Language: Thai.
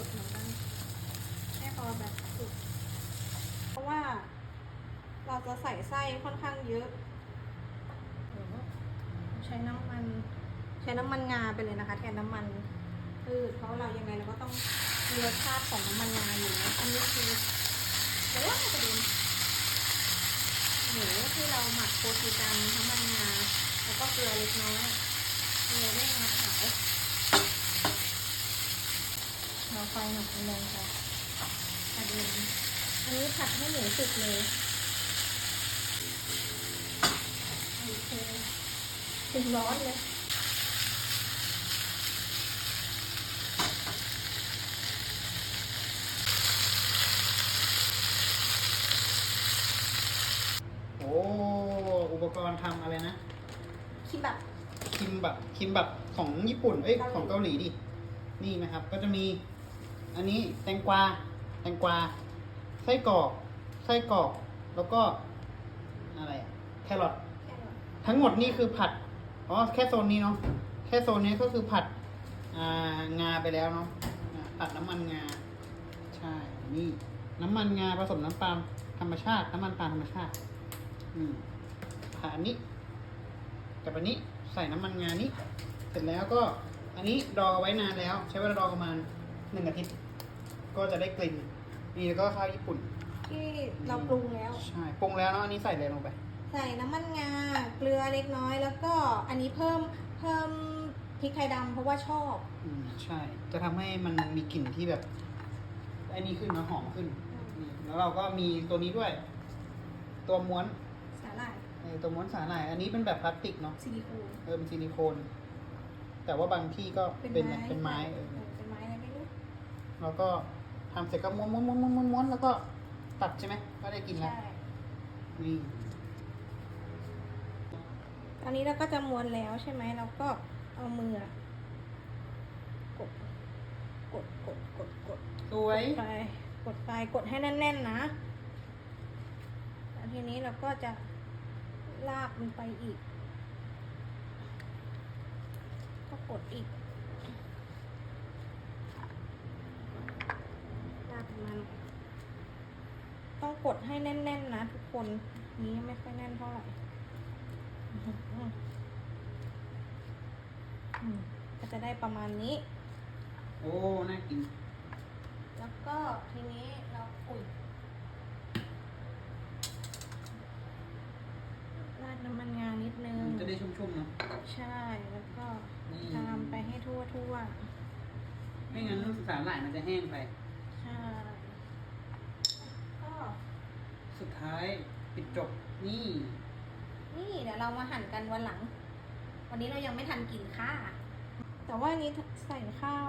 ุกเหมือนกันให้พอแบบสุก เพราะว่าเราจะใส่ไส้ค่อนข้างเยอะ ใช้น้ำมัน ใช้น้ำมันงาไปเลยนะคะ แทนน้ำมันพืชเพราะเรายังไงเราก็ต้องมีรสชาติของน้ำมันงาอยู่นะอันนี้คือเดี๋ยวเราจะดูหมูที่เราหมักโคตรจันน้ำมันงาแล้วก็เกลือเล็กน้อยเกลือแม่งาขาว เราไฟหนักลงค่ะกระเด็นอันนี้ผัดให้หมูสุกเลยโอเคถึงร้อนเลยโอ้อุปกรณ์ทำอะไรนะ คิมแบบคิมแบบคิมแบบของญี่ปุ่น เอ้ยเกาหลีของเกาหลีดิ นี่นะครับ ก็จะมี อันนี้แตงกวา แตงกวา ไส้กรอก ไส้กรอก แล้วก็อะไรอะแครอทแค่นั้นทั้งหมดนี่คือผัด อ๋อ แค่โซนนี้เนาะ แค่โซนนี้ก็คือผัดอ่างาไปแล้วเนาะอ่าผัดน้ำมันงา ใช่ นี่ น้ำมันงาผสมน้ำปาล์มธรรมชาติ น้ำมันปาล์มธรรมชาติ อืมผ่าอันนี้กับอันนี้ใส่น้ำมันงานี้ เสร็จแล้วก็อันนี้ดองเอาไว้นานแล้ว ใช้เวลาดองประมาณ หนึ่งอาทิตย์ก็จะได้กลิ่นนี่แล้วก็ข้าวญี่ปุ่น ที่เราปรุงแล้ว ใช่ปรุงแล้วเนาะอันนี้ใส่อะไรลงไป ใส่น้ำมันงาเกลือเล็กน้อย แล้วก็อันนี้เพิ่มเพิ่มพริกไทยดำเพราะว่าชอบอืมใช่ จะทำให้มันมีกลิ่นที่แบบไอ้นี่ขึ้นนะหอมขึ้นนี่แล้วเราก็มีตัวนี้ด้วย ตัวม้วนสาหร่ายเออตัวม้วนสาหร่าย อันนี้เป็นแบบพลาสติกเนาะซิลิโคน เออเป็นซิลิโคน แต่ว่าบางที่ก็เป็นอะไรเป็นไม้เออเออเป็นไม้อะไรไม่รู้ แล้วก็ทำเสร็จก็ม้วนม้วนม้วนม้วนม้วนม้วนแล้วก็ตัดใช่ไหมก็ได้กินแล้วใช่ นี่ตอนนี้เราก็จะม้วนแล้วใช่ไหมเราก็เอามืออะกด กด กด กด กดสวยกดไป กดไป กดให้แน่นๆนะแล้วทีนี้เราก็จะลากมันไปอีก ก็กดอีก ลากมัน ต้องกดให้แน่น ๆ นะทุกคน นี้ไม่ค่อยแน่นเท่าไหร่อื้อหืออืมก็จะได้ประมาณนี้ โอ้ น่ากิน แล้วก็ทีนี้เราอุ่ยราดน้ำมันงานิดนึง จะได้ชุ่มๆเนาะ ใช่ แล้วก็นี่ตามไปให้ทั่วทั่วไม่งั้นสาหร่ายมันจะแห้งไป ๆใช่ ก็ สุดท้ายปิดจบนี่ นี่เดี๋ยวเรามาหั่นกันวันหลัง วันนี้เรายังไม่ทันกินข้าวแต่ว่าอันนี้ใส่ข้าว